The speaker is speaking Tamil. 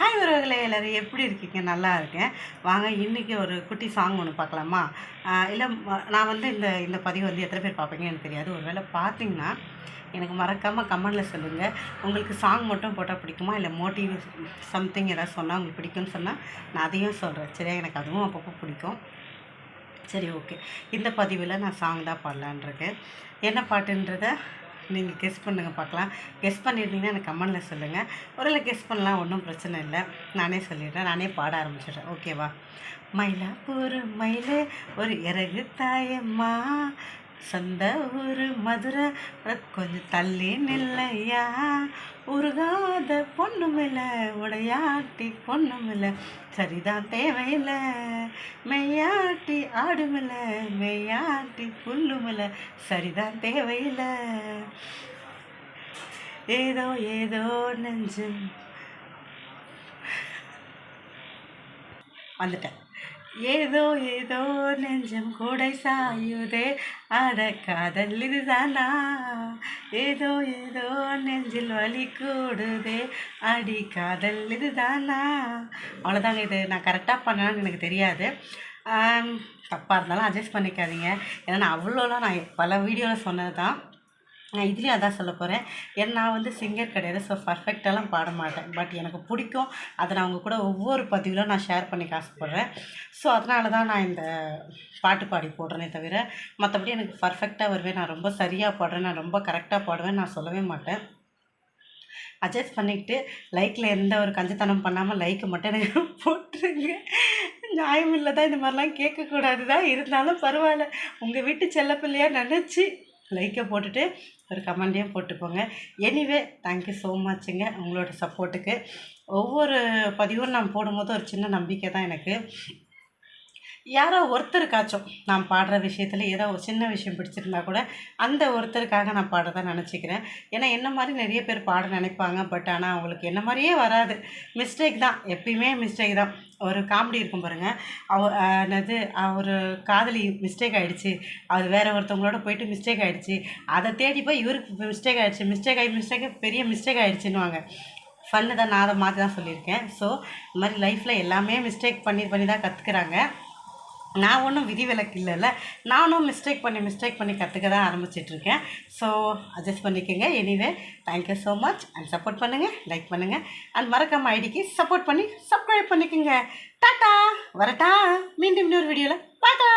ஹாய் உறவுகளே எல்லோரும் எப்படி இருக்கீங்க? நல்லா இருக்கேன். வாங்க இன்றைக்கி ஒரு குட்டி சாங் ஒன்று பார்க்கலாமா? இல்லை நான் வந்து இந்த இந்த பதிவு வந்து எத்தனை பேர் பார்ப்பீங்கன்னு எனக்கு தெரியாது. ஒருவேளை பார்த்தீங்கன்னா எனக்கு மறக்காமல் கமெண்டில் சொல்லுங்கள் உங்களுக்கு சாங் மட்டும் போட்டால் பிடிக்குமா? இல்லை மோட்டிவ் சம்திங் ஏதாவது சொன்னால் உங்களுக்கு பிடிக்கும்னு சொன்னால் நான் அதையும் சொல்கிறேன் சரியா? எனக்கு அதுவும் அப்பப்போ பிடிக்கும். சரி ஓகே இந்த பதிவில் நான் சாங் தான் பாடலான்ருக்கேன் என்ன பாட்டுன்றதை நீங்கள் கெஸ் பண்ணுங்கள் பார்க்கலாம். கெஸ் பண்ணிட்டீங்கன்னா எனக்கு கமெண்டில் சொல்லுங்கள் ஒருவேளை கெஸ் பண்ணலாம் ஒன்றும் பிரச்சனை இல்லை. நானே சொல்லிடுறேன். நானே பாட ஆரம்பிச்சிடுறேன். ஓகேவா மயிலாப்பூர் மயில் ஒரு இறகு தாயம்மா. சொந்த ஊர் மதுரை. கொஞ்சம் தள்ளி நில்லையா? உருகாத பொண்ணுமில்ல உடையாட்டி பொண்ணுமில்ல சரிதான் தேவையில்லை. மெய்யாட்டி ஆடுமில்ல மெய்யாட்டி புல்லுமில்ல சரிதான் தேவையில்லை. ஏதோ ஏதோ நெஞ்சு வந்துட்டேன். ஏதோ ஏதோ நெஞ்சம் கூடை சாயுதே. அட காதல் இதுதானா? ஏதோ ஏதோ நெஞ்சில் வலி கூடுதே. அடி காதல் இதுதானா? அவ்வளோதாங்க இது. நான் கரெக்டாக பண்ணலான்னு எனக்கு தெரியாது. தப்பாக இருந்தாலும் அட்ஜஸ்ட் பண்ணிக்காதீங்க. ஏன்னா நான் அவ்வளோலாம் நான் பல வீடியோவில் சொன்னது தான் நான் இதுலேயும் அதான் சொல்ல போகிறேன் ஏன்னா நான் வந்து சிங்கர் கிடையாது. ஸோ பர்ஃபெக்டாலாம் பாட மாட்டேன். பட் எனக்கு பிடிக்கும். அதை நான் அவங்க கூட ஒவ்வொரு பதிவிலும் நான் ஷேர் பண்ணி காசுப்படுறேன். ஸோ அதனால தான் நான் இந்த பாட்டு பாடி போடுறேனே தவிர மற்றபடி எனக்கு பர்ஃபெக்டாக வருவேன். நான் ரொம்ப சரியாக பாடுறேன். நான் ரொம்ப கரெக்டாக பாடுவேன். நான் சொல்லவே மாட்டேன். அட்ஜஸ்ட் பண்ணிக்கிட்டு லைக்கில் எந்த ஒரு கஞ்சத்தனம் பண்ணாமல் லைக்கு மட்டும் எனக்கு போட்டுருங்க. நியாயம் இல்லை தான் இந்த மாதிரிலாம் கேட்கக்கூடாது தான் இருந்தாலும் பரவாயில்ல. உங்கள் வீட்டு செல்ல பிள்ளையாக நினச்சி லைக்கை போட்டுட்டு ஒரு கமெண்டையும் போட்டுக்கோங்க. எனிவே தேங்க்யூ ஸோ மச்சுங்க உங்களோட சப்போர்ட்டுக்கு ஒவ்வொரு பதிவும் நான் போடும்போது ஒரு சின்ன நம்பிக்கை தான் எனக்கு. யாரோ ஒருத்தருக்காச்சும் நான் பாடுற விஷயத்தில் ஏதோ ஒரு சின்ன விஷயம் பிடிச்சிருந்தா கூட அந்த ஒருத்தருக்காக நான் பாடுறதா நினச்சிக்கிறேன். ஏன்னா என்ன மாதிரி நிறைய பேர் பாட நினைப்பாங்க. பட் ஆனால் அவங்களுக்கு என்ன மாதிரியே வராது. மிஸ்டேக் தான். எப்பயுமே மிஸ்டேக் தான். ஒரு காமெடி இருக்கும் பாருங்கள் அவ என்னது அவர் காதலி மிஸ்டேக் ஆகிடுச்சு அது வேறு ஒருத்தவங்களோட போயிட்டு மிஸ்டேக் ஆகிடுச்சு அதை தேடி போய் இவருக்கு மிஸ்டேக் ஆகிடுச்சு மிஸ்டேக் ஆகி மிஸ்டேக் பெரிய மிஸ்டேக் ஆகிடுச்சின்னுவாங்க ஃபன்னு தான் நான் அதை மாற்றி தான் சொல்லியிருக்கேன். ஸோ இந்த மாதிரி லைஃப்பில் எல்லாமே மிஸ்டேக் பண்ணி பண்ணி தான் கற்றுக்குறாங்க நான் ஒன்றும் விதிவிலக்கு இல்லைல்ல. நானும் மிஸ்டேக் பண்ணி மிஸ்டேக் பண்ணி கற்றுக்க தான் ஆரம்பிச்சிட்ருக்கேன். ஸோ அட்ஜஸ்ட் பண்ணிக்கோங்க. Anyway thank you so much and support பண்ணுங்கள் லைக் பண்ணுங்கள் அண்ட் மறக்காம ஐடிக்கு சப்போர்ட் பண்ணி சப்ஸ்கிரைப் பண்ணிக்கோங்க. டாட்டா! வரட்டா! மீண்டும் இன்னொரு வீடியோவில் பாட்டா